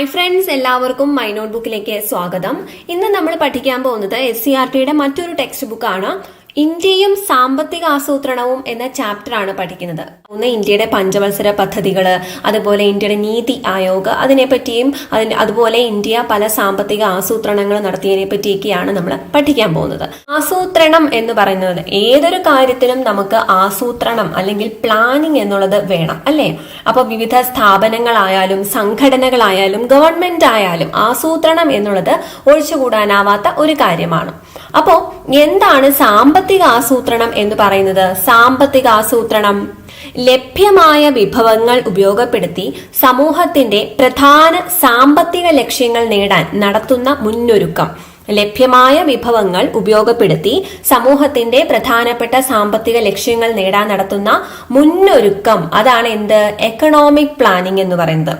Hi friends എല്ലാവർക്കും my not ബുക്കിലേക്ക് സ്വാഗതം. ഇന്ന് നമ്മൾ പഠിക്കാൻ പോകുന്നത് എസ് സി ആർ ടിയുടെ മറ്റൊരു ടെക്സ്റ്റ് ബുക്കാണ് ഇന്ത്യയും സാമ്പത്തിക ആസൂത്രണവും എന്ന ചാപ്റ്റർ ആണ് പഠിക്കുന്നത്. ഒന്ന് ഇന്ത്യയുടെ പഞ്ചവത്സര പദ്ധതികൾ അതുപോലെ ഇന്ത്യയുടെ നീതി ആയോഗ് അതിനെപ്പറ്റിയും അതിന് അതുപോലെ ഇന്ത്യ പല സാമ്പത്തിക ആസൂത്രണങ്ങൾ നടത്തിയതിനെ പറ്റിയൊക്കെയാണ് നമ്മൾ പഠിക്കാൻ പോകുന്നത്. ആസൂത്രണം എന്ന് പറയുന്നത് ഏതൊരു കാര്യത്തിനും നമുക്ക് ആസൂത്രണം അല്ലെങ്കിൽ പ്ലാനിങ് എന്നുള്ളത് വേണം അല്ലേ? അപ്പോൾ വിവിധ സ്ഥാപനങ്ങളായാലും സംഘടനകളായാലും ഗവൺമെന്റ് ആയാലും ആസൂത്രണം എന്നുള്ളത് ഒഴിച്ചുകൂടാനാവാത്ത ഒരു കാര്യമാണ്. അപ്പോൾ എന്താണ് സാമ്പത്തിക ആസൂത്രണം എന്ന് പറയുന്നത് സാമ്പത്തിക ആസൂത്രണം. ലഭ്യമായ വിഭവങ്ങൾ ഉപയോഗപ്പെടുത്തി സമൂഹത്തിന്റെ പ്രധാന സാമ്പത്തിക ലക്ഷ്യങ്ങൾ നേടാൻ നടത്തുന്ന മുന്നൊരുക്കം. ലഭ്യമായ വിഭവങ്ങൾ ഉപയോഗപ്പെടുത്തി സമൂഹത്തിന്റെ പ്രധാനപ്പെട്ട സാമ്പത്തിക ലക്ഷ്യങ്ങൾ നേടാൻ നടത്തുന്ന മുന്നൊരുക്കം. അതാണ് എന്ത്? എക്കണോമിക് പ്ലാനിംഗ് എന്ന് പറയുന്നത്.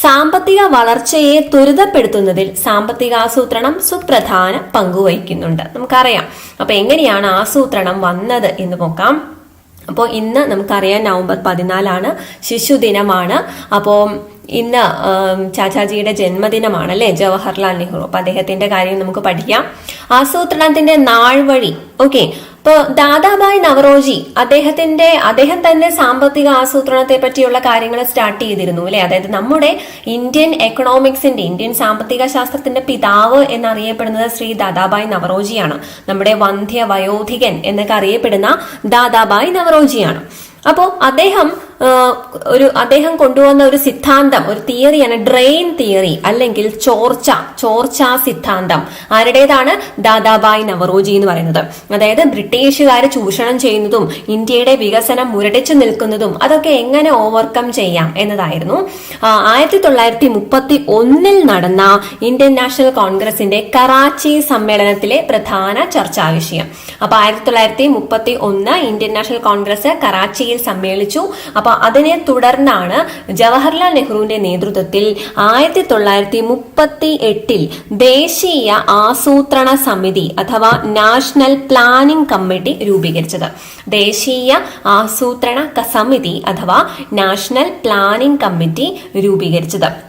സാമ്പത്തിക വളർച്ചയെ ത്വരിതപ്പെടുത്തുന്നതിൽ സാമ്പത്തിക ആസൂത്രണം സുപ്രധാന പങ്കുവഹിക്കുന്നുണ്ട് നമുക്കറിയാം. അപ്പൊ എങ്ങനെയാണ് ആസൂത്രണം വന്നത് എന്ന് നോക്കാം. അപ്പോൾ ഇന്ന് നമുക്കറിയാം നവംബർ പതിനാലാണ് ശിശുദിനമാണ്. അപ്പോൾ ഇന്ന് ചാച്ചാജിയുടെ ജന്മദിനമാണ് അല്ലേ? ജവഹർലാൽ നെഹ്റു. അപ്പൊ അദ്ദേഹത്തിന്റെ കാര്യം നമുക്ക് പഠിക്കാം. ആസൂത്രണത്തിന്റെ നാൾ വഴി ഓക്കെ. ഇപ്പൊ ദാദാബായ് നവറോജി അദ്ദേഹത്തിന്റെ അദ്ദേഹം തന്നെ സാമ്പത്തിക ആസൂത്രണത്തെ പറ്റിയുള്ള കാര്യങ്ങൾ സ്റ്റാർട്ട് ചെയ്തിരുന്നു അല്ലെ? അതായത് നമ്മുടെ ഇന്ത്യൻ എക്കണോമിക്സിന്റെ ഇന്ത്യൻ സാമ്പത്തിക ശാസ്ത്രത്തിന്റെ പിതാവ് എന്നറിയപ്പെടുന്നത് ശ്രീ ദാദാബായ് നവറോജിയാണ്. നമ്മുടെ വന്ധ്യ വയോധികൻ എന്നൊക്കെ അറിയപ്പെടുന്ന ദാദാബായ് നവറോജിയാണ്. അപ്പോൾ അദ്ദേഹം ഒരു അദ്ദേഹം കൊണ്ടുവന്ന ഒരു സിദ്ധാന്തം ഒരു തിയറിയാണ് ഡ്രെയിൻ തിയറി അല്ലെങ്കിൽ ചോർച്ച ചോർച്ച സിദ്ധാന്തം. ആരുടേതാണ്? ദാദാബായ് നവറോജി എന്ന് പറയുന്നത്. അതായത് ബ്രിട്ടീഷുകാർ ചൂഷണം ചെയ്യുന്നതും ഇന്ത്യയുടെ വികസനം മുരടിച്ചു നിൽക്കുന്നതും അതൊക്കെ എങ്ങനെ ഓവർകം ചെയ്യാം എന്നതായിരുന്നു. ആയിരത്തി തൊള്ളായിരത്തി മുപ്പത്തി ഒന്നിൽ നടന്ന ഇന്ത്യൻ നാഷണൽ കോൺഗ്രസിന്റെ കറാച്ചി സമ്മേളനത്തിലെ പ്രധാന ചർച്ചാ വിഷയം. അപ്പൊ ആയിരത്തി തൊള്ളായിരത്തി മുപ്പത്തി ഒന്ന് ഇന്ത്യൻ നാഷണൽ കോൺഗ്രസ് കറാച്ചിയിൽ സമ്മേളിച്ചു. അപ്പൊ അതിനെ തുടർന്നാണ് ജവഹർലാൽ നെഹ്റുവിന്റെ നേതൃത്വത്തിൽ ആയിരത്തി തൊള്ളായിരത്തി മുപ്പത്തി എട്ടിൽ ദേശീയ ആസൂത്രണ സമിതി അഥവാ നാഷണൽ പ്ലാനിംഗ് കമ്മിറ്റി രൂപീകരിച്ചത്. ദേശീയ ആസൂത്രണ സമിതി അഥവാ നാഷണൽ പ്ലാനിംഗ് കമ്മിറ്റി രൂപീകരിച്ചത്.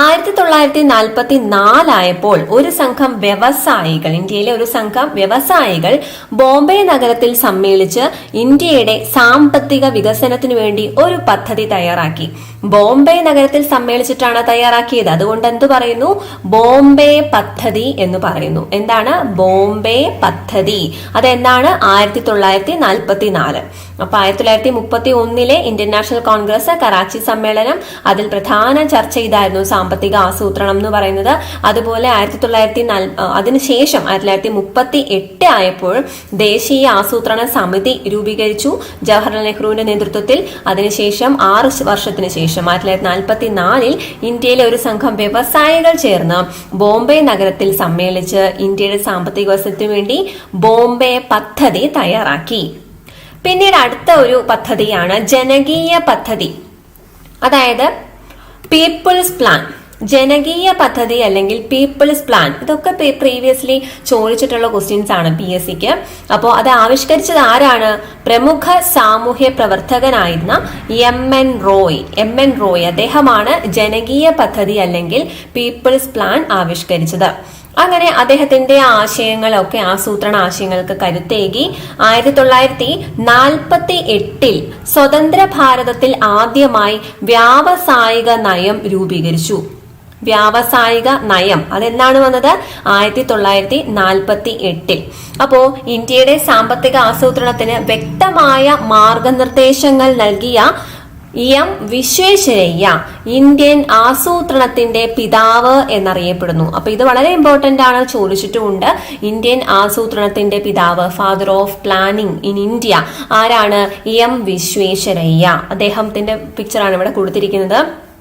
ആയിരത്തി തൊള്ളായിരത്തി നാൽപ്പത്തി നാലായപ്പോൾ ഒരു സംഘം വ്യവസായികൾ ഇന്ത്യയിലെ ഒരു സംഘം വ്യവസായികൾ ബോംബെ നഗരത്തിൽ സമ്മേളിച്ച് ഇന്ത്യയുടെ സാമ്പത്തിക വികസനത്തിനു വേണ്ടി ഒരു പദ്ധതി തയ്യാറാക്കി. ബോംബെ നഗരത്തിൽ സമ്മേളിച്ചിട്ടാണ് തയ്യാറാക്കിയത്. അതുകൊണ്ട് എന്ത് പറയുന്നു? ബോംബെ പദ്ധതി എന്ന് പറയുന്നു. എന്താണ്? ബോംബെ പദ്ധതി. അതെന്താണ് ആയിരത്തി തൊള്ളായിരത്തി നാൽപ്പത്തി നാല് അപ്പൊ ആയിരത്തി തൊള്ളായിരത്തി മുപ്പത്തി ഒന്നിലെ ഇന്ത്യൻ നാഷണൽ കോൺഗ്രസ് കറാച്ചി സമ്മേളനം അതിൽ പ്രധാന ചർച്ച ഇതായിരുന്നു. സാമ്പത്തിക ആസൂത്രണം എന്ന് പറയുന്നത്. അതുപോലെ ആയിരത്തി തൊള്ളായിരത്തി അതിനുശേഷം ആയിരത്തി തൊള്ളായിരത്തി മുപ്പത്തി എട്ട് ആയപ്പോൾ ദേശീയ ആസൂത്രണ സമിതി രൂപീകരിച്ചു ജവഹർലാൽ നെഹ്റുവിന്റെ നേതൃത്വത്തിൽ. അതിനുശേഷം ആറ് വർഷത്തിന് ശേഷം ആയിരത്തി തൊള്ളായിരത്തി നാൽപ്പത്തി നാലിൽ ഇന്ത്യയിലെ ഒരു സംഘം വ്യവസായികൾ ചേർന്ന് ബോംബെ നഗരത്തിൽ സമ്മേളിച്ച് ഇന്ത്യയുടെ സാമ്പത്തിക വികസനത്തിനു വേണ്ടി ബോംബെ പദ്ധതി തയ്യാറാക്കി. പിന്നീട് അടുത്ത ഒരു പദ്ധതിയാണ് ജനകീയ പദ്ധതി. അതായത് പീപ്പിൾസ് പ്ലാൻ. ജനകീയ പദ്ധതി അല്ലെങ്കിൽ പീപ്പിൾസ് പ്ലാൻ ഇതൊക്കെ പ്രീവിയസ്ലി ചോദിച്ചിട്ടുള്ള ക്വസ്റ്റ്യൻസ് ആണ് പി എസ് സിക്ക് അപ്പോൾ അത് ആവിഷ്കരിച്ചത് ആരാണ്? പ്രമുഖ സാമൂഹ്യ പ്രവർത്തകനായിരുന്ന M N Roy M N Roy അദ്ദേഹമാണ് ജനകീയ പദ്ധതി അല്ലെങ്കിൽ പീപ്പിൾസ് പ്ലാൻ ആവിഷ്കരിച്ചത്. അങ്ങനെ അദ്ദേഹത്തിന്റെ ആശയങ്ങളൊക്കെ ആസൂത്രണ ആശയങ്ങൾക്ക് കരുത്തേകി ആയിരത്തി തൊള്ളായിരത്തി നാൽപ്പത്തി എട്ടിൽ സ്വതന്ത്ര ഭാരതത്തിൽ ആദ്യമായി വ്യാവസായിക നയം രൂപീകരിച്ചു. വ്യാവസായിക നയം. അതെന്നാണ് വന്നത്? ആയിരത്തി തൊള്ളായിരത്തി നാൽപ്പത്തി എട്ടിൽ അപ്പോ ഇന്ത്യയുടെ സാമ്പത്തിക ആസൂത്രണത്തിന് വ്യക്തമായ മാർഗനിർദ്ദേശങ്ങൾ നൽകിയ എം വിശ്വേശ്വരയ്യ ഇന്ത്യൻ ആസൂത്രണത്തിന്റെ പിതാവ് എന്നറിയപ്പെടുന്നു. അപ്പൊ ഇത് വളരെ ഇമ്പോർട്ടന്റ് ആണ് ചോദിച്ചിട്ടുമുണ്ട്. ഇന്ത്യൻ ആസൂത്രണത്തിന്റെ പിതാവ് father of planning in India ആരാണ്? എം വിശ്വേശ്വരയ്യ. അദ്ദേഹത്തിന്റെ പിക്ചറാണ് ഇവിടെ കൊടുത്തിരിക്കുന്നത്.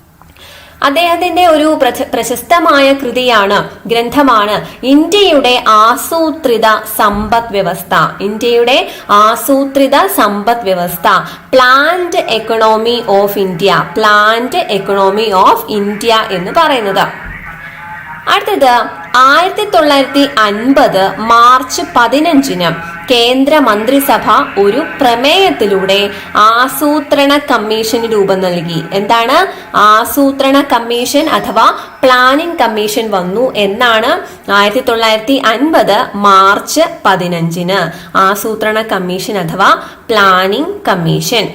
അദ്ദേഹത്തിന്റെ ഒരു പ്രശസ്തമായ കൃതിയാണ് ഗ്രന്ഥമാണ് ഇന്ത്യയുടെ ആസൂത്രിത സമ്പദ് വ്യവസ്ഥ. ഇന്ത്യയുടെ ആസൂത്രിത സമ്പദ് വ്യവസ്ഥ. Planned economy of India planned economy of India എന്ന് പറയുന്നത്. അടുത്തത് ആയിരത്തി തൊള്ളായിരത്തി അൻപത് മാർച്ച് പതിനഞ്ചിന് കേന്ദ്ര മന്ത്രിസഭ ഒരു പ്രമേയത്തിലൂടെ ആസൂത്രണ കമ്മീഷന് രൂപം നൽകി. എന്താണ്? ആസൂത്രണ കമ്മീഷൻ അഥവാ പ്ലാനിംഗ് കമ്മീഷൻ വന്നു എന്നാണ് ആയിരത്തി തൊള്ളായിരത്തി അൻപത് മാർച്ച് പതിനഞ്ചിന് ആസൂത്രണ കമ്മീഷൻ അഥവാ പ്ലാനിംഗ് കമ്മീഷൻ.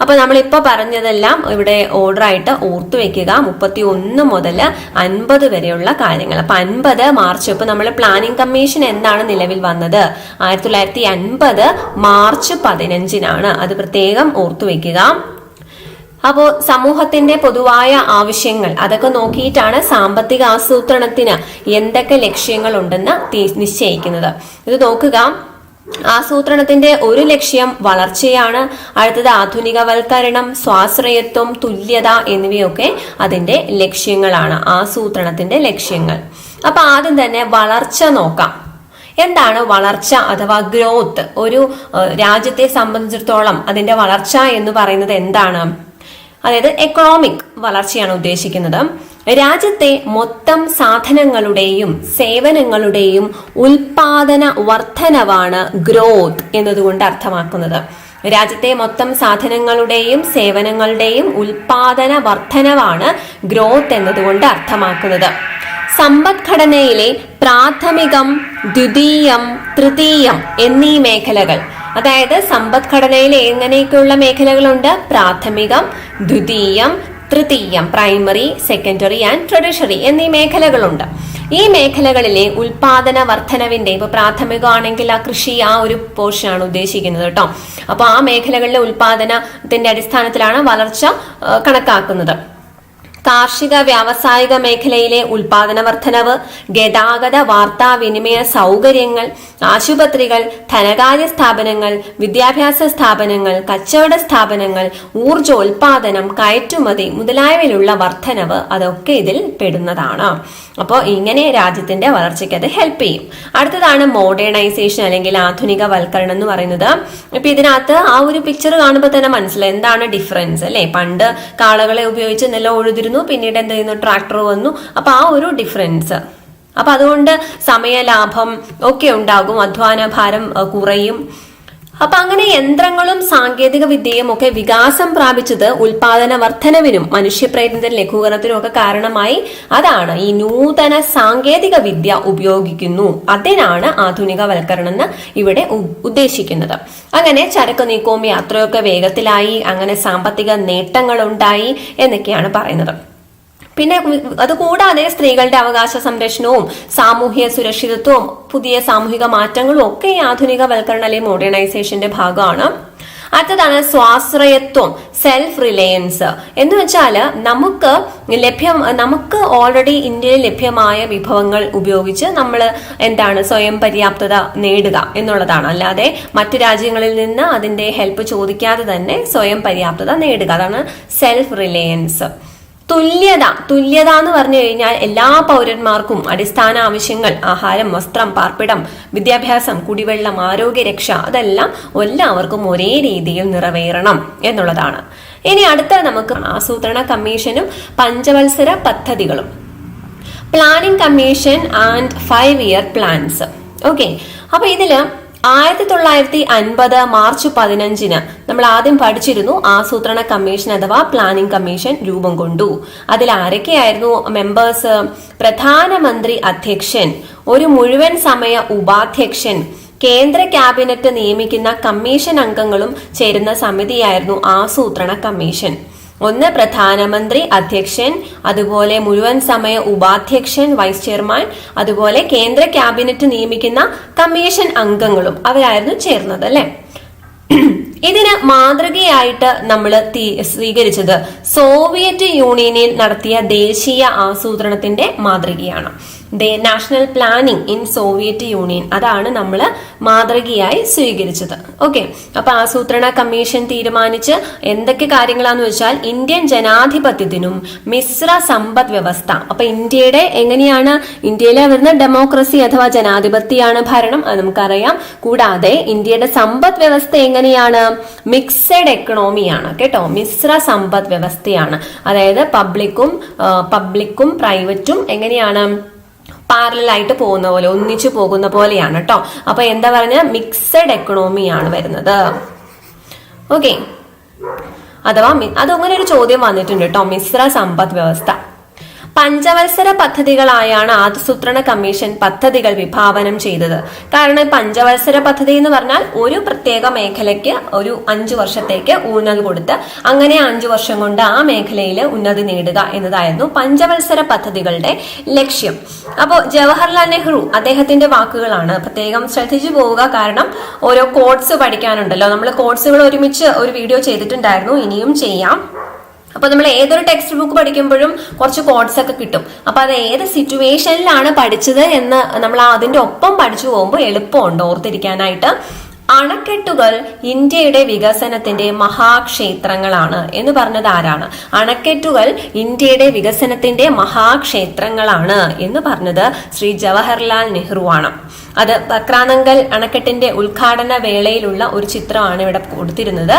അപ്പൊ നമ്മളിപ്പോ പറഞ്ഞതെല്ലാം ഇവിടെ ഓർഡർ ആയിട്ട് ഓർത്തു വെക്കുക. മുപ്പത്തി ഒന്ന് മുതൽ അൻപത് വരെയുള്ള കാര്യങ്ങൾ. അപ്പൊ അൻപത് മാർച്ച് ഇപ്പൊ നമ്മൾ പ്ലാനിംഗ് കമ്മീഷൻ എന്താണ് നിലവിൽ വന്നത്? ആയിരത്തി തൊള്ളായിരത്തി അൻപത് മാർച്ച് പതിനഞ്ചിനാണ്. അത് പ്രത്യേകം ഓർത്തു വെക്കുക. അപ്പോൾ സമൂഹത്തിന്റെ പൊതുവായ ആവശ്യങ്ങൾ അതൊക്കെ നോക്കിയിട്ടാണ് സാമ്പത്തിക ആസൂത്രണത്തിന് എന്തൊക്കെ ലക്ഷ്യങ്ങൾ ഉണ്ടെന്ന് നിശ്ചയിക്കുന്നത്. ഇത് നോക്കുക. ആസൂത്രണത്തിന്റെ ഒരു ലക്ഷ്യം വളർച്ചയാണ്. അടുത്തത് ആധുനികവൽക്കരണം സ്വാശ്രയത്വം തുല്യത എന്നിവയൊക്കെ അതിന്റെ ലക്ഷ്യങ്ങളാണ്. ആസൂത്രണത്തിന്റെ ലക്ഷ്യങ്ങൾ. അപ്പൊ ആദ്യം തന്നെ വളർച്ച നോക്കാം. എന്താണ് വളർച്ച അഥവാ ഗ്രോത്ത്? ഒരു രാജ്യത്തെ സംബന്ധിച്ചിടത്തോളം അതിന്റെ വളർച്ച എന്ന് പറയുന്നത് എന്താണ്? അതായത് എക്കണോമിക് വളർച്ചയാണ് ഉദ്ദേശിക്കുന്നത്. രാജ്യത്തെ മൊത്തം സാധനങ്ങളുടെയും സേവനങ്ങളുടെയും ഉൽപാദന വർധനവാണ് ഗ്രോത്ത് എന്നതുകൊണ്ട് അർത്ഥമാക്കുന്നത്. രാജ്യത്തെ മൊത്തം സാധനങ്ങളുടെയും സേവനങ്ങളുടെയും ഉൽപാദന വർധനവാണ് ഗ്രോത്ത് എന്നതുകൊണ്ട് അർത്ഥമാക്കുന്നത്. സമ്പദ്ഘടനയിലെ പ്രാഥമികം ദ്വിതീയം തൃതീയം എന്നീ മേഖലകൾ അതായത് സമ്പദ്ഘടനയിൽ എങ്ങനെയൊക്കെയുള്ള മേഖലകളുണ്ട്? പ്രാഥമികം ദ്വിതീയം തൃതീയം പ്രൈമറി സെക്കൻഡറി ആൻഡ് ട്രഡീഷറി എന്നീ മേഖലകളുണ്ട്. ഈ മേഖലകളിലെ ഉൽപാദന വർധനവിന്റെ ഇപ്പൊ പ്രാഥമികമാണെങ്കിൽ ആ കൃഷി ആ ഒരു പോർഷൻ ആണ് ഉദ്ദേശിക്കുന്നത് കേട്ടോ. അപ്പൊ ആ മേഖലകളിലെ ഉൽപാദനത്തിന്റെ അടിസ്ഥാനത്തിലാണ് വളർച്ച കണക്കാക്കുന്നത്. കാർഷിക വ്യാവസായിക മേഖലയിലെ ഉൽപാദന വർധനവ് ഗതാഗത വാർത്താവിനിമയ സൗകര്യങ്ങൾ ആശുപത്രികൾ ധനകാര്യ സ്ഥാപനങ്ങൾ വിദ്യാഭ്യാസ സ്ഥാപനങ്ങൾ കച്ചവട സ്ഥാപനങ്ങൾ ഊർജോൽപാദനം കയറ്റുമതി മുതലായവയിലുള്ള വർധനവ് അതൊക്കെ ഇതിൽ പെടുന്നതാണ്. അപ്പോൾ ഇങ്ങനെ രാജ്യത്തിന്റെ വളർച്ചയ്ക്ക് അത് ഹെൽപ്പ് ചെയ്യും. അടുത്തതാണ് മോഡേണൈസേഷൻ അല്ലെങ്കിൽ ആധുനികവൽക്കരണം എന്ന് പറയുന്നത്. ഇപ്പൊ ഇതിനകത്ത് ആ ഒരു പിക്ചർ കാണുമ്പോൾ തന്നെ മനസ്സിലായി. എന്താണ് ഡിഫറൻസ് അല്ലെ? പണ്ട് കാളകളെ ഉപയോഗിച്ച് ഉഴുതിരുന്നു പിന്നീട് എന്ത് ചെയ്യുന്നു? ട്രാക്ടർ വന്നു. അപ്പൊ ആ ഒരു ഡിഫറൻസ് അപ്പൊ അതുകൊണ്ട് സമയലാഭം ഒക്കെ ഉണ്ടാകും അധ്വാന ഭാരം കുറയും. അപ്പൊ അങ്ങനെ യന്ത്രങ്ങളും സാങ്കേതിക വിദ്യയും ഒക്കെ വികാസം പ്രാപിച്ചത് ഉൽപാദന വർധനവിനും മനുഷ്യപ്രയത്നത്തിന് ലഘൂകരണത്തിനും ഒക്കെ കാരണമായി അതാണ് ഈ നൂതന സാങ്കേതിക വിദ്യ ഉപയോഗിക്കുന്നു. അതിനാണ് ആധുനികവൽക്കരണം എന്ന് ഇവിടെ ഉദ്ദേശിക്കുന്നത്. അങ്ങനെ ചരക്ക് നീക്കവും യാത്രയൊക്കെ വേഗത്തിലായി അങ്ങനെ സാമ്പത്തിക നേട്ടങ്ങൾ ഉണ്ടായി എന്നൊക്കെയാണ് പറയുന്നത്. പിന്നെ അതുകൂടാതെ സ്ത്രീകളുടെ അവകാശ സംരക്ഷണവും സാമൂഹ്യ സുരക്ഷിതത്വവും പുതിയ സാമൂഹിക മാറ്റങ്ങളും ഒക്കെ ഈ ആധുനികവൽക്കരണ അല്ലെങ്കിൽ മോഡേണൈസേഷന്റെ ഭാഗമാണ്. അടുത്തതാണ് സ്വാശ്രയത്വം സെൽഫ് റിലയൻസ് എന്ന് വെച്ചാൽ നമുക്ക് ലഭ്യം നമുക്ക് ഓൾറെഡി ഇന്ത്യയിൽ ലഭ്യമായ വിഭവങ്ങൾ ഉപയോഗിച്ച് നമ്മൾ എന്താണ് സ്വയം പര്യാപ്തത നേടുക എന്നുള്ളതാണ്. അല്ലാതെ മറ്റു രാജ്യങ്ങളിൽ നിന്ന് അതിന്റെ ഹെൽപ്പ് ചോദിക്കാതെ തന്നെ സ്വയം പര്യാപ്തത നേടുക. അതാണ് സെൽഫ് റിലയൻസ് തുല്യത തുല്യത എന്ന് പറഞ്ഞു കഴിഞ്ഞാൽ എല്ലാ പൗരന്മാർക്കും അടിസ്ഥാന ആവശ്യങ്ങൾ ആഹാരം വസ്ത്രം പാർപ്പിടം വിദ്യാഭ്യാസം കുടിവെള്ളം ആരോഗ്യരക്ഷ അതെല്ലാം എല്ലാവർക്കും ഒരേ രീതിയിൽ നിറവേറണം എന്നുള്ളതാണ്. ഇനി അടുത്ത നമുക്ക് ആസൂത്രണ കമ്മീഷനും പഞ്ചവത്സര പദ്ധതികളും. Planning commission and five year plans okay അപ്പൊ ഇതിൽ ആയിരത്തി തൊള്ളായിരത്തി അൻപത് മാർച്ച് പതിനഞ്ചിന് നമ്മൾ ആദ്യം പഠിച്ചിരുന്നു ആസൂത്രണ കമ്മീഷൻ അഥവാ പ്ലാനിംഗ് കമ്മീഷൻ രൂപം കൊണ്ടു. അതിൽ ആരൊക്കെയായിരുന്നു? മെമ്പേഴ്സ് പ്രധാനമന്ത്രി അധ്യക്ഷൻ ഒരു മുഴുവൻ സമയ ഉപാധ്യക്ഷൻ കേന്ദ്ര ക്യാബിനറ്റ് നിയമിക്കുന്ന കമ്മീഷൻ അംഗങ്ങളും ചേരുന്ന സമിതിയായിരുന്നു ആസൂത്രണ കമ്മീഷൻ. ഒന്ന് പ്രധാനമന്ത്രി അധ്യക്ഷൻ അതുപോലെ മുഴുവൻ സമയ ഉപാധ്യക്ഷൻ വൈസ് ചെയർമാൻ അതുപോലെ കേന്ദ്ര ക്യാബിനറ്റ് നിയമിക്കുന്ന കമ്മീഷൻ അംഗങ്ങളും അവരായിരുന്നു ചേർന്നത് അല്ലെ? ഇതിന് മാതൃകയായിട്ട് നമ്മൾ സ്വീകരിച്ചത് സോവിയറ്റ് യൂണിയനിൽ നടത്തിയ ദേശീയ ആസൂത്രണത്തിന്റെ മാതൃകയാണ്. National planning in Soviet Union അതാണ് നമ്മൾ മാതൃകയായി സ്വീകരിച്ചത്. ഓക്കെ അപ്പൊ ആസൂത്രണ കമ്മീഷൻ തീരുമാനിച്ച് എന്തൊക്കെ കാര്യങ്ങളാന്ന് വെച്ചാൽ ഇന്ത്യൻ ജനാധിപത്യത്തിനും മിശ്ര സമ്പദ് വ്യവസ്ഥ. അപ്പൊ ഇന്ത്യയുടെ എങ്ങനെയാണ്? ഇന്ത്യയിലെ വരുന്ന ഡെമോക്രസി അഥവാ ജനാധിപത്യമാണ് ഭരണം. അത് നമുക്കറിയാം. കൂടാതെ ഇന്ത്യയുടെ സമ്പദ് വ്യവസ്ഥ എങ്ങനെയാണ്? മിക്സഡ് എക്കണോമിയാണ് കേട്ടോ മിശ്ര സമ്പദ് വ്യവസ്ഥയാണ്. അതായത് പബ്ലിക്കും പബ്ലിക്കും പ്രൈവറ്റും എങ്ങനെയാണ്? പാരലൽ ആയിട്ട് പോകുന്ന പോലെ ഒന്നിച്ചു പോകുന്ന പോലെയാണ് കേട്ടോ അപ്പൊ എന്താ പറഞ്ഞ? മിക്സഡ് എക്കണോമിയാണ് വരുന്നത്. ഓക്കെ അഥവാ അതങ്ങനെ ഒരു ചോദ്യം വന്നിട്ടുണ്ട് കേട്ടോ മിശ്ര സമ്പദ് വ്യവസ്ഥ. പഞ്ചവത്സര പദ്ധതികളായാണ് ആസൂത്രണ കമ്മീഷൻ പദ്ധതികൾ വിഭാവനം ചെയ്തത്. കാരണം പഞ്ചവത്സര പദ്ധതി എന്ന് പറഞ്ഞാൽ ഒരു പ്രത്യേക മേഖലയ്ക്ക് ഒരു അഞ്ചു വർഷത്തേക്ക് ഊന്നൽ കൊടുത്ത് അങ്ങനെ അഞ്ചു വർഷം കൊണ്ട് ആ മേഖലയിൽ ഉന്നതി നേടുക എന്നതായിരുന്നു പഞ്ചവത്സര പദ്ധതികളുടെ ലക്ഷ്യം. അപ്പോൾ ജവഹർലാൽ നെഹ്റു അദ്ദേഹത്തിന്റെ വാക്കുകളാണ്. പ്രത്യേകം ശ്രദ്ധിച്ചു പോവുക. കാരണം ഓരോ കോഡ്സ് പഠിക്കാനുണ്ടല്ലോ. നമ്മൾ കോഡ്സുകൾ ഒരുമിച്ച് ഒരു വീഡിയോ ചെയ്തിട്ടുണ്ടായിരുന്നു. ഇനിയും ചെയ്യാം. അപ്പൊ നമ്മൾ ഏതൊരു ടെക്സ്റ്റ് ബുക്ക് പഠിക്കുമ്പോഴും കുറച്ച് കോഡ്സ് ഒക്കെ കിട്ടും. അപ്പൊ അത് ഏത് സിറ്റുവേഷനിലാണ് പഠിച്ചത് എന്ന് നമ്മൾ അതിന്റെ ഒപ്പം പഠിച്ചു പോകുമ്പോൾ എളുപ്പമുണ്ട് ഓർത്തിരിക്കാനായിട്ട്. അണക്കെട്ടുകൾ ഇന്ത്യയുടെ വികസനത്തിന്റെ മഹാക്ഷേത്രങ്ങളാണ്. എന്ന് പറഞ്ഞത് ആരാണ്? അണക്കെട്ടുകൾ ഇന്ത്യയുടെ വികസനത്തിന്റെ മഹാക്ഷേത്രങ്ങളാണ് എന്ന് പറഞ്ഞത് ശ്രീ ജവഹർലാൽ നെഹ്റു ആണ്. അത് ബക്രാനങ്കൽ അണക്കെട്ടിന്റെ ഉദ്ഘാടന വേളയിലുള്ള ഒരു ചിത്രമാണ് ഇവിടെ കൊടുത്തിരുന്നത്.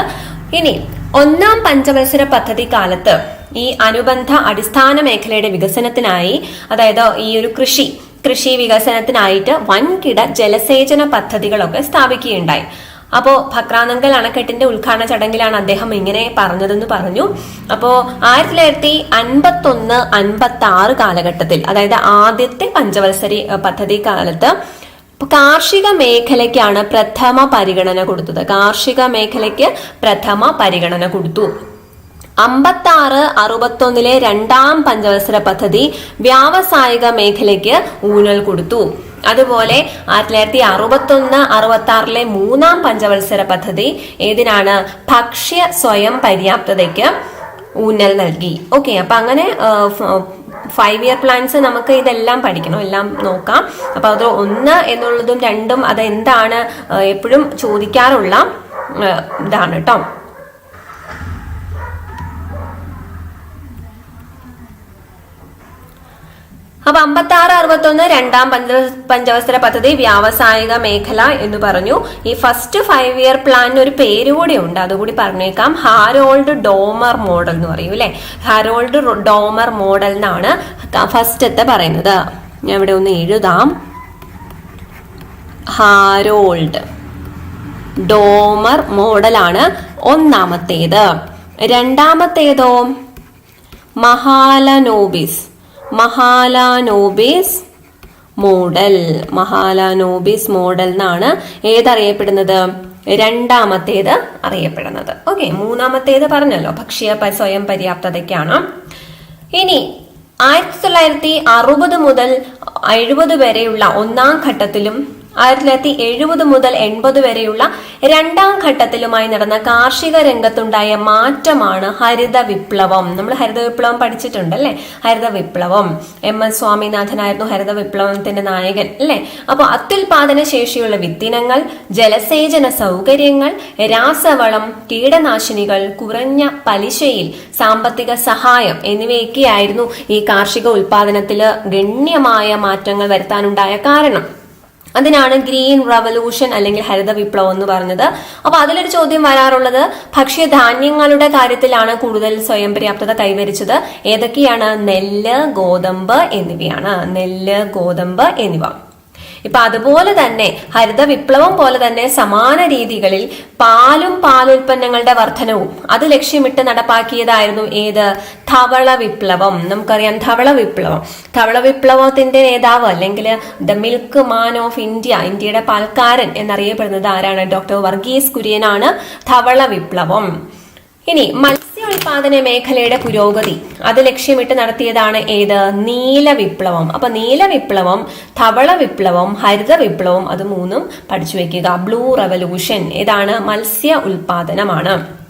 ഇനി ഒന്നാം പഞ്ചവത്സര പദ്ധതി കാലത്ത് ഈ അനുബന്ധ അടിസ്ഥാന മേഖലയുടെ വികസനത്തിനായി അതായത് ഈ ഒരു കൃഷി കൃഷി വികസനത്തിനായിട്ട് വൻകിട ജലസേചന പദ്ധതികളൊക്കെ സ്ഥാപിക്കുകയുണ്ടായി. അപ്പോ ഭക്രാനങ്കൽ അണക്കെട്ടിന്റെ ഉദ്ഘാടന ചടങ്ങിലാണ് അദ്ദേഹം ഇങ്ങനെ പറഞ്ഞതെന്ന് പറഞ്ഞു. അപ്പോ ആയിരത്തി തൊള്ളായിരത്തി അൻപത്തി ഒന്ന് അൻപത്തി ആറ് കാലഘട്ടത്തിൽ അതായത് ആദ്യത്തെ പഞ്ചവത്സരി പദ്ധതി കാലത്ത് ഇപ്പൊ കാർഷിക മേഖലയ്ക്കാണ് പ്രഥമ പരിഗണന കൊടുത്തത്. കാർഷിക മേഖലയ്ക്ക് പ്രഥമ പരിഗണന കൊടുത്തു. അമ്പത്തി ആറ് അറുപത്തൊന്നിലെ രണ്ടാം പഞ്ചവത്സര പദ്ധതി വ്യാവസായിക മേഖലയ്ക്ക് ഊന്നൽ കൊടുത്തു. അതുപോലെ ആയിരത്തി തൊള്ളായിരത്തി അറുപത്തൊന്ന് അറുപത്തി ആറിലെ മൂന്നാം പഞ്ചവത്സര പദ്ധതി ഏതിനാണ്? ഭക്ഷ്യ സ്വയം പര്യാപ്തതയ്ക്ക് ഊന്നൽ നൽകി. ഓക്കെ അപ്പൊ അങ്ങനെ ഫൈവ് ഇയർ പ്ലാൻസ് നമുക്ക് ഇതെല്ലാം പഠിക്കണം എല്ലാം നോക്കാം. അപ്പോൾ അത് ഒന്ന് എന്നുള്ളതും രണ്ടും അത് എന്താണ് എപ്പോഴും ചോദിക്കാറുള്ള ഇതാണ് കേട്ടോ അപ്പൊ അമ്പത്തി ആറ് അറുപത്തൊന്ന് രണ്ടാം പഞ്ച പഞ്ചവത്സര പദ്ധതി വ്യാവസായിക മേഖല എന്ന് പറഞ്ഞു. ഈ ഫസ്റ്റ് ഫൈവ് ഇയർ പ്ലാനിന് ഒരു പേര് കൂടി ഉണ്ട്. അതുകൂടി പറഞ്ഞേക്കാം. ഹാരോൾഡ് ഡോമർ മോഡൽ എന്ന് പറയും അല്ലെ? ഹാരോൾഡ് ഡോമർ മോഡൽ എന്നാണ് ഫസ്റ്റത്തെ പറയുന്നത്. ഞാൻ ഇവിടെ ഒന്ന് എഴുതാം. ഹാരോൾഡ് ഡോമർ മോഡലാണ് ഒന്നാമത്തേത്. രണ്ടാമത്തേതോ? മഹാലനോബിസ്. മഹാലാനോബിസ് മോഡൽ. മഹാലാനോബിസ് മോഡൽ എന്നാണ് ഏതറിയപ്പെടുന്നത്? രണ്ടാമത്തേത് അറിയപ്പെടുന്നത്. ഓക്കെ മൂന്നാമത്തേത് പറഞ്ഞല്ലോ. ഭക്ഷ്യ സ്വയം പര്യാപ്തതയ്ക്കാണ്. ഇനി ആയിരത്തി തൊള്ളായിരത്തി അറുപത് മുതൽ എഴുപത് വരെയുള്ള ഒന്നാം ഘട്ടത്തിലും ആയിരത്തി തൊള്ളായിരത്തി എഴുപത് മുതൽ എൺപത് വരെയുള്ള രണ്ടാം ഘട്ടത്തിലുമായി നടന്ന കാർഷിക രംഗത്തുണ്ടായ മാറ്റമാണ് ഹരിത വിപ്ലവം. നമ്മൾ ഹരിത വിപ്ലവം പഠിച്ചിട്ടുണ്ട് അല്ലെ ഹരിത വിപ്ലവം. എം എസ് സ്വാമിനാഥനായിരുന്നു ഹരിത വിപ്ലവത്തിന്റെ നായകൻ അല്ലെ? അപ്പോൾ അത്യുൽപാദന ശേഷിയുള്ള വിത്തിനങ്ങൾ ജലസേചന സൗകര്യങ്ങൾ രാസവളം കീടനാശിനികൾ കുറഞ്ഞ പലിശയിൽ സാമ്പത്തിക സഹായം എന്നിവയൊക്കെയായിരുന്നു ഈ കാർഷിക ഉൽപാദനത്തിൽ ഗണ്യമായ മാറ്റങ്ങൾ വരുത്താനുണ്ടായ കാരണം. അതിനാണ് ഗ്രീൻ റവല്യൂഷൻ അല്ലെങ്കിൽ ഹരിത വിപ്ലവം എന്ന് പറഞ്ഞത്. അപ്പൊ അതിലൊരു ചോദ്യം വരാറുള്ളത് ഭക്ഷ്യധാന്യങ്ങളുടെ കാര്യത്തിലാണ് കൂടുതൽ സ്വയം പര്യാപ്തത കൈവരിച്ചത്. ഏതൊക്കെയാണ്? നെല്ല് ഗോതമ്പ് എന്നിവയാണ്. നെല്ല് ഗോതമ്പ് എന്നിവ. ഇപ്പൊ അതുപോലെ തന്നെ ഹരിത വിപ്ലവം പോലെ തന്നെ സമാന രീതികളിൽ പാലും പാലുൽപ്പന്നങ്ങളുടെ വർധനവും അത് ലക്ഷ്യമിട്ട് നടപ്പാക്കിയതായിരുന്നു ഏത്? ധവള വിപ്ലവം. നമുക്കറിയാം ധവള വിപ്ലവം. ധവള വിപ്ലവത്തിന്റെ നേതാവ് അല്ലെങ്കിൽ the milkman of India ഇന്ത്യയുടെ പാൽക്കാരൻ എന്നറിയപ്പെടുന്നത് ആരാണ്? ഡോക്ടർ വർഗീസ് കുര്യനാണ്. ധവള വിപ്ലവം. ഇനി മത്സ്യ ഉൽപാദന മേഖലയുടെ പുരോഗതി. അത് ലക്ഷ്യമിട്ട് നടത്തിയതാണ് ഏത്? നീല വിപ്ലവം. അപ്പൊ നീല വിപ്ലവം ധവള വിപ്ലവം ഹരിത വിപ്ലവം അത് മൂന്നും പഠിച്ചു വെക്കുക. Blue revolution. ഏതാണ് മത്സ്യ ഉൽപാദനമാണ്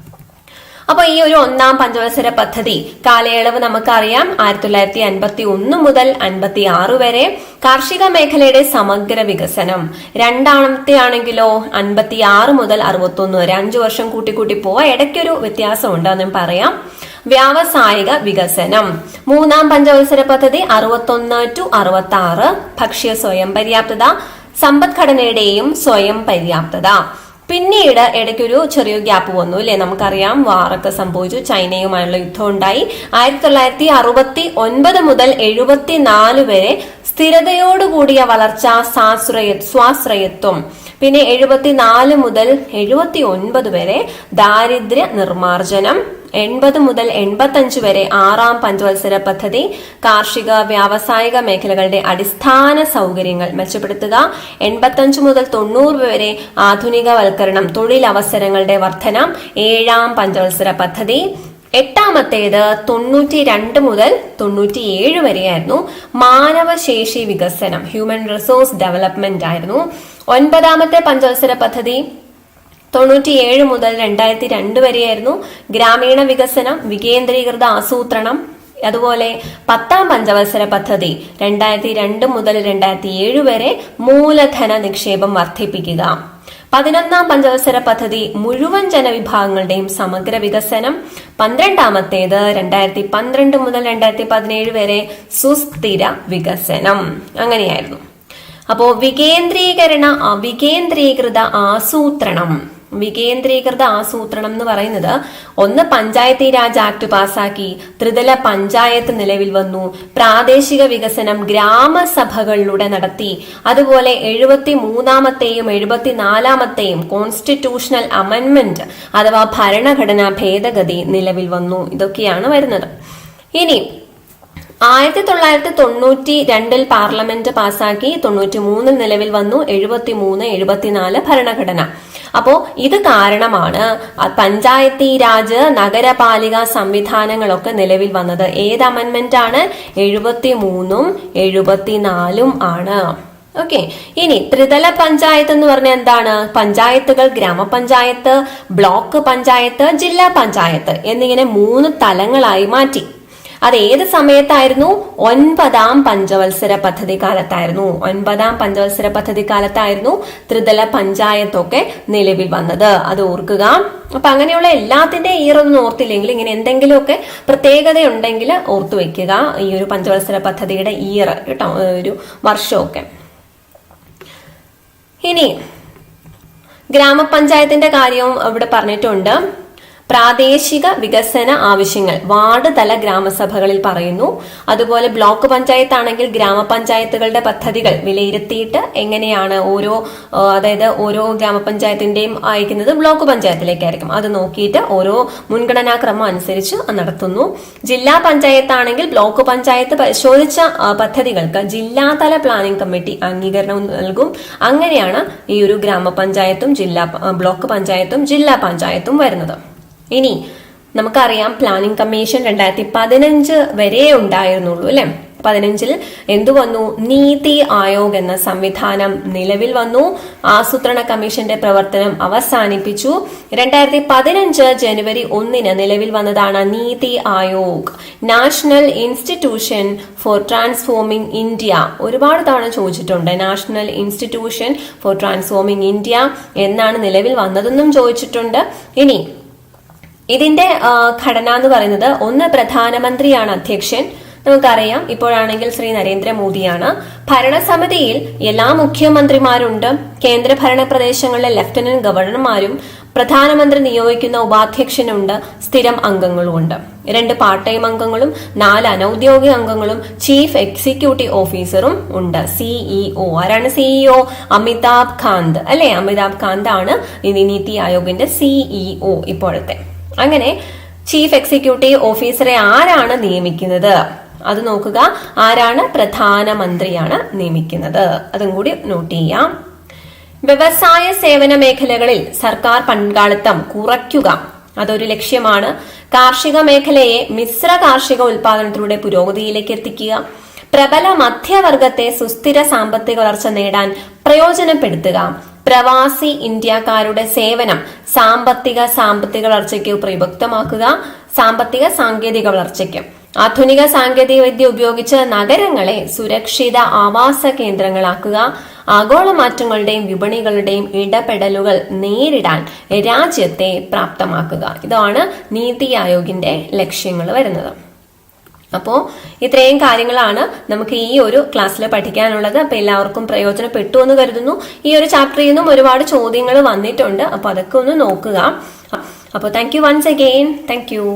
അപ്പൊ ഈ ഒരു ഒന്നാം പഞ്ചവത്സര പദ്ധതി കാലയളവ് നമുക്കറിയാം. ആയിരത്തി തൊള്ളായിരത്തി അൻപത്തി ഒന്ന് മുതൽ അൻപത്തി ആറ് വരെ കാർഷിക മേഖലയുടെ സമഗ്ര വികസനം. രണ്ടാമത്തെ ആണെങ്കിലോ അൻപത്തി ആറ് മുതൽ അറുപത്തി ഒന്ന് വരെ. അഞ്ചു വർഷം കൂട്ടി കൂട്ടി പോവാ. ഇടയ്ക്കൊരു വ്യത്യാസം ഉണ്ടെന്നും പറയാം. വ്യാവസായിക വികസനം. മൂന്നാം പഞ്ചവത്സര പദ്ധതി അറുപത്തൊന്ന് ടു അറുപത്തി ആറ് ഭക്ഷ്യ സ്വയം പര്യാപ്തത സമ്പദ്ഘടനയുടെയും സ്വയം പര്യാപ്തത. പിന്നീട് ഇടയ്ക്കൊരു ചെറിയ ഗ്യാപ്പ് വന്നു അല്ലെ? നമുക്കറിയാം വാറൊക്കെ സംഭവിച്ചു. ചൈനയുമായുള്ള യുദ്ധം ഉണ്ടായി. ആയിരത്തി തൊള്ളായിരത്തി അറുപത്തി ഒൻപത് മുതൽ എഴുപത്തി നാല് വരെ സ്ഥിരതയോടുകൂടിയ വളർച്ച സാശ്രയ സ്വാശ്രയത്വം. പിന്നെ എഴുപത്തിനാല് മുതൽ എഴുപത്തി ഒൻപത് വരെ ദാരിദ്ര്യ നിർമാർജനം എൺപത് മുതൽ എൺപത്തഞ്ച് വരെ ആറാം പഞ്ചവത്സര പദ്ധതി കാർഷിക വ്യാവസായിക മേഖലകളുടെ അടിസ്ഥാന സൗകര്യങ്ങൾ മെച്ചപ്പെടുത്തുക എൺപത്തഞ്ച് മുതൽ തൊണ്ണൂറ് വരെ ആധുനികവൽക്കരണം തൊഴിലവസരങ്ങളുടെ വർധന ഏഴാം പഞ്ചവത്സര പദ്ധതി. എട്ടാമത്തേത് തൊണ്ണൂറ്റി രണ്ട് മുതൽ തൊണ്ണൂറ്റിയേഴ് വരെയായിരുന്നു മാനവശേഷി വികസനം ഹ്യൂമൻ റിസോഴ്സ് ഡെവലപ്മെന്റ് ആയിരുന്നു ഒൻപതാമത്തെ പഞ്ചവത്സര പദ്ധതി തൊണ്ണൂറ്റിയേഴ് മുതൽ രണ്ടായിരത്തി രണ്ട് വരെയായിരുന്നു ഗ്രാമീണ വികസനം വികേന്ദ്രീകൃത ആസൂത്രണം അതുപോലെ പത്താം പഞ്ചവത്സര പദ്ധതി രണ്ടായിരത്തി രണ്ട് മുതൽ രണ്ടായിരത്തി ഏഴ് വരെ മൂലധന നിക്ഷേപം വർദ്ധിപ്പിക്കുക. പതിനൊന്നാം പഞ്ചവത്സര പദ്ധതി മുഴുവൻ ജനവിഭാഗങ്ങളുടെയും സമഗ്ര വികസനം. പന്ത്രണ്ടാമത്തേത് രണ്ടായിരത്തി പന്ത്രണ്ട് മുതൽ രണ്ടായിരത്തി പതിനേഴ് വരെ സുസ്ഥിര വികസനം. അങ്ങനെയായിരുന്നു. അപ്പോ വികേന്ദ്രീകരണ വികേന്ദ്രീകൃത ആസൂത്രണം. വികേന്ദ്രീകൃത ആസൂത്രണം എന്ന് പറയുന്നത് ഒന്ന് പഞ്ചായത്തി രാജ് ആക്ട് പാസാക്കി ത്രിതല പഞ്ചായത്ത് നിലവിൽ വന്നു. പ്രാദേശിക വികസനം ഗ്രാമസഭകളിലൂടെ നടത്തി. അതുപോലെ എഴുപത്തി മൂന്നാമത്തെയും എഴുപത്തിനാലാമത്തെയും കോൺസ്റ്റിറ്റ്യൂഷണൽ അമെന്റ്മെന്റ് അഥവാ ഭരണഘടനാ ഭേദഗതി നിലവിൽ വന്നു. ഇതൊക്കെയാണ് വരുന്നത്. ഇനി ആയിരത്തി തൊള്ളായിരത്തി തൊണ്ണൂറ്റി രണ്ടിൽ പാർലമെന്റ് പാസാക്കി തൊണ്ണൂറ്റി മൂന്നിൽ നിലവിൽ വന്നു എഴുപത്തി മൂന്ന് എഴുപത്തിനാല് ഭരണഘടന. അപ്പോ ഇത് കാരണമാണ് പഞ്ചായത്തി രാജ് നഗരപാലിക സംവിധാനങ്ങളൊക്കെ നിലവിൽ വന്നത്. ഏത് അമെന്മെന്റ് ആണ് എഴുപത്തി മൂന്നും എഴുപത്തിനാലും ആണ്. ഓക്കെ. ഇനി ത്രിതല പഞ്ചായത്ത് എന്ന് പറഞ്ഞാൽ എന്താണ്? പഞ്ചായത്തുകൾ ഗ്രാമപഞ്ചായത്ത് ബ്ലോക്ക് പഞ്ചായത്ത് ജില്ലാ പഞ്ചായത്ത് എന്നിങ്ങനെ മൂന്ന് തലങ്ങളായി മാറ്റി. അത് ഏത് സമയത്തായിരുന്നു? ഒൻപതാം പഞ്ചവത്സര പദ്ധതി കാലത്തായിരുന്നു. ഒൻപതാം പഞ്ചവത്സര പദ്ധതി കാലത്തായിരുന്നു ത്രിതല പഞ്ചായത്തൊക്കെ നിലവിൽ വന്നത്. അത് ഓർക്കുക. അപ്പൊ അങ്ങനെയുള്ള എല്ലാത്തിന്റെ ഒന്നും ഓർത്തില്ലെങ്കിൽ ഇങ്ങനെ എന്തെങ്കിലുമൊക്കെ പ്രത്യേകത ഉണ്ടെങ്കിൽ ഓർത്തു വെക്കുക. ഈ ഒരു പഞ്ചവത്സര പദ്ധതിയുടെ ഇയർ കേട്ടോ ഒരു വർഷമൊക്കെ. ഇനി ഗ്രാമപഞ്ചായത്തിന്റെ കാര്യവും ഇവിടെ പറഞ്ഞിട്ടുണ്ട്. പ്രാദേശിക വികസന ആവശ്യങ്ങൾ. വാർഡ് തല ഗ്രാമസഭകളിൽ പറയുന്നു. അതുപോലെ ബ്ലോക്ക് പഞ്ചായത്ത് ആണെങ്കിൽ ഗ്രാമപഞ്ചായത്തുകളുടെ പദ്ധതികൾ വിലയിരുത്തിയിട്ട് എങ്ങനെയാണ് ഓരോ അതായത് ഓരോ ഗ്രാമപഞ്ചായത്തിന്റെയും അയക്കുന്നത് ബ്ലോക്ക് പഞ്ചായത്തിലേക്കായിരിക്കും. അത് നോക്കിയിട്ട് ഓരോ മുൻഗണനാക്രമം അനുസരിച്ച് നടത്തുന്നു. ജില്ലാ പഞ്ചായത്താണെങ്കിൽ ബ്ലോക്ക് പഞ്ചായത്ത് പരിശോധിച്ച പദ്ധതികൾക്ക് ജില്ലാതല പ്ലാനിംഗ് കമ്മിറ്റി അംഗീകരണം നൽകും. അങ്ങനെയാണ് ഈ ഒരു ഗ്രാമപഞ്ചായത്തും ജില്ലാ ബ്ലോക്ക് പഞ്ചായത്തും ജില്ലാ പഞ്ചായത്തും വരുന്നത്. ഇനി നമുക്കറിയാം പ്ലാനിംഗ് കമ്മീഷൻ രണ്ടായിരത്തി പതിനഞ്ച് വരെ ഉണ്ടായിരുന്നുള്ളൂ അല്ലെ? പതിനഞ്ചിൽ എന്തു വന്നു? നീതി ആയോഗ് എന്ന സംവിധാനം നിലവിൽ വന്നു. ആസൂത്രണ കമ്മീഷന്റെ പ്രവർത്തനം അവസാനിപ്പിച്ചു. രണ്ടായിരത്തി പതിനഞ്ച് ജനുവരി ഒന്നിന് നിലവിൽ വന്നതാണ് NITI Aayog. National institution for transforming India. ഒരുപാട് തവണ ചോദിച്ചിട്ടുണ്ട് national institution for transforming India എന്നാണ് നിലവിൽ വന്നതെന്നും ചോദിച്ചിട്ടുണ്ട്. ഇനി ഇതിന്റെ ഘടന എന്ന് പറയുന്നത് ഒന്ന് പ്രധാനമന്ത്രിയാണ് അധ്യക്ഷൻ. നമുക്കറിയാം ഇപ്പോഴാണെങ്കിൽ ശ്രീ നരേന്ദ്രമോദിയാണ്. ഭരണസമിതിയിൽ എല്ലാ മുഖ്യമന്ത്രിമാരുണ്ട്. കേന്ദ്രഭരണ പ്രദേശങ്ങളിലെ ലഫ്റ്റനന്റ് ഗവർണർമാരും പ്രധാനമന്ത്രി നിയോഗിക്കുന്ന ഉപാധ്യക്ഷനുണ്ട്. സ്ഥിരം അംഗങ്ങളുമുണ്ട്. രണ്ട് പാർട്ട് ടൈം അംഗങ്ങളും നാല് അനൌദ്യോഗിക അംഗങ്ങളും ചീഫ് എക്സിക്യൂട്ടീവ് ഓഫീസറും ഉണ്ട്. സിഇഒ ആരാണ് സിഇഒ അമിതാഭ് കാന്ത്. അല്ലെ? അമിതാഭ് കാന്ത് ആണ് നീതി ആയോഗിന്റെ സിഇഒ ഇപ്പോഴത്തെ. അങ്ങനെ ചീഫ് എക്സിക്യൂട്ടീവ് ഓഫീസറെ ആരാണ് നിയമിക്കുന്നത്? അത് നോക്കുക. ആരാണ് പ്രധാനമന്ത്രിയാണ് നിയമിക്കുന്നത്? അതും കൂടി നോട്ട് ചെയ്യാം. വ്യവസായ സേവന മേഖലകളിൽ സർക്കാർ പങ്കാളിത്തം കുറയ്ക്കുക. അതൊരു ലക്ഷ്യമാണ്. കാർഷിക മേഖലയെ മിശ്ര കാർഷിക ഉൽപാദനത്തിലൂടെ പുരോഗതിയിലേക്ക് എത്തിക്കുക. പ്രബല മധ്യവർഗത്തെ സുസ്ഥിര സാമ്പത്തിക വളർച്ച നേടാൻ പ്രയോജനപ്പെടുത്തുക. പ്രവാസി ഇന്ത്യക്കാരുടെ സേവനം സാമ്പത്തിക സാമ്പത്തിക വളർച്ചയ്ക്ക് പ്രയുക്തമാക്കുക സാമ്പത്തിക സാങ്കേതിക വളർച്ചയ്ക്ക്. ആധുനിക സാങ്കേതിക വിദ്യ ഉപയോഗിച്ച് നഗരങ്ങളെ സുരക്ഷിത ആവാസ കേന്ദ്രങ്ങളാക്കുക ആഗോള മാറ്റങ്ങളുടെയും വിപണികളുടെയും ഇടപെടലുകൾ നേരിടാൻ രാജ്യത്തെ പ്രാപ്തമാക്കുക. ഇതാണ് നീതി ആയോഗിന്റെ ലക്ഷ്യങ്ങൾ വരുന്നത്. അപ്പോൾ ഇത്രയും കാര്യങ്ങളാണ് നമുക്ക് ഈ ഒരു ക്ലാസ്സിൽ പഠിക്കാനുള്ളത്. അപ്പൊ എല്ലാവർക്കും പ്രയോജനപ്പെട്ടു എന്ന് കരുതുന്നു. ഈ ഒരു ചാപ്റ്ററിൽ നിന്നും ഒരുപാട് ചോദ്യങ്ങൾ വന്നിട്ടുണ്ട്. അപ്പോൾ അതൊക്കെ ഒന്ന് നോക്കുക. അപ്പോൾ thank you once again thank you